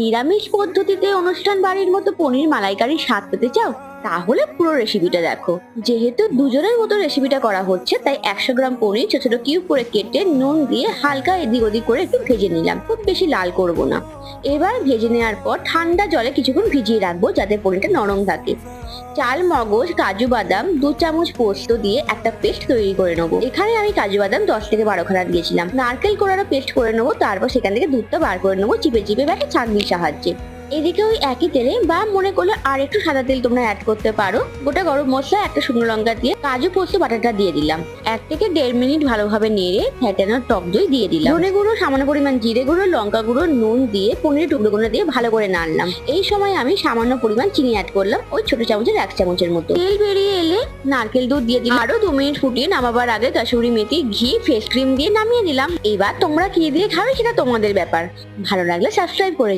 নিরামিষ পদ্ধতিতে অনুষ্ঠান বাড়ির মতো পনির মালাইকারি স্বাদ পেতে চাও? তাহলে পুরো রেসিপিটা দেখো। যেহেতু দুজনের মতো রেসিপিটা করা হচ্ছে, তাই একশো গ্রাম পনির ছোট ছোট কিউব করে কেটে নুন দিয়ে হালকা এদিক ওদিক করে একটু ভেজে নিলাম। খুব বেশি লাল করব না। এবার ভেজে নেওয়ার পর ঠান্ডা জলে কিছুক্ষণ ভিজিয়ে রাখব যাতে পনিরটা নরম থাকে। চাল, মগজ, কাজু বাদাম, দু চামচ পোস্ত দিয়ে একটা পেস্ট তৈরি করে নেব। এখানে আমি কাজু বাদাম দশ থেকে বারো খানা দিয়েছিলাম। নারকেল কোড়ানো পেস্ট করে নেব, তারপর সেখান থেকে দুধটা বার করে নেব, চিপে চিপে ব্যাটে ছাঁকনির সাহায্যে। এদিকে ওই একই তেলে বা মনে করলে আর একটু সাদা তেল তোমরা অ্যাড করতে পারো। গোটা গরম মশলা, একটা শুকনো লঙ্কা দিয়ে কাজু, পোস্ত, বাটাটা দিয়ে দিলাম। এক থেকে দেড় মিনিট ভালোভাবে নেড়ে ফ্যাটানো টক দই দিয়ে দিলাম। ধনে গুঁড়ো, সামান্য পরিমাণ জিরে গুঁড়ো, লঙ্কা গুঁড়ো, নুন দিয়ে পনিরের টুকরোগুলো দিয়ে ভালো করে নাড়লাম। এই সময় আমি সামান্য পরিমাণ চিনি অ্যাড করলাম ওই ছোট চামচের এক চামচের মতো। তেল বেরিয়ে এলে নারকেল দুধ দিয়ে দিলাম। আরও দু মিনিট ফুটিয়ে নামাবার আগে কাশুরি মেথি, ঘি ফেস ক্রিম দিয়ে নামিয়ে দিলাম। এবার তোমরা কি দিয়ে খাবে সেটা তোমাদের ব্যাপার। ভালো লাগলে সাবস্ক্রাইব করে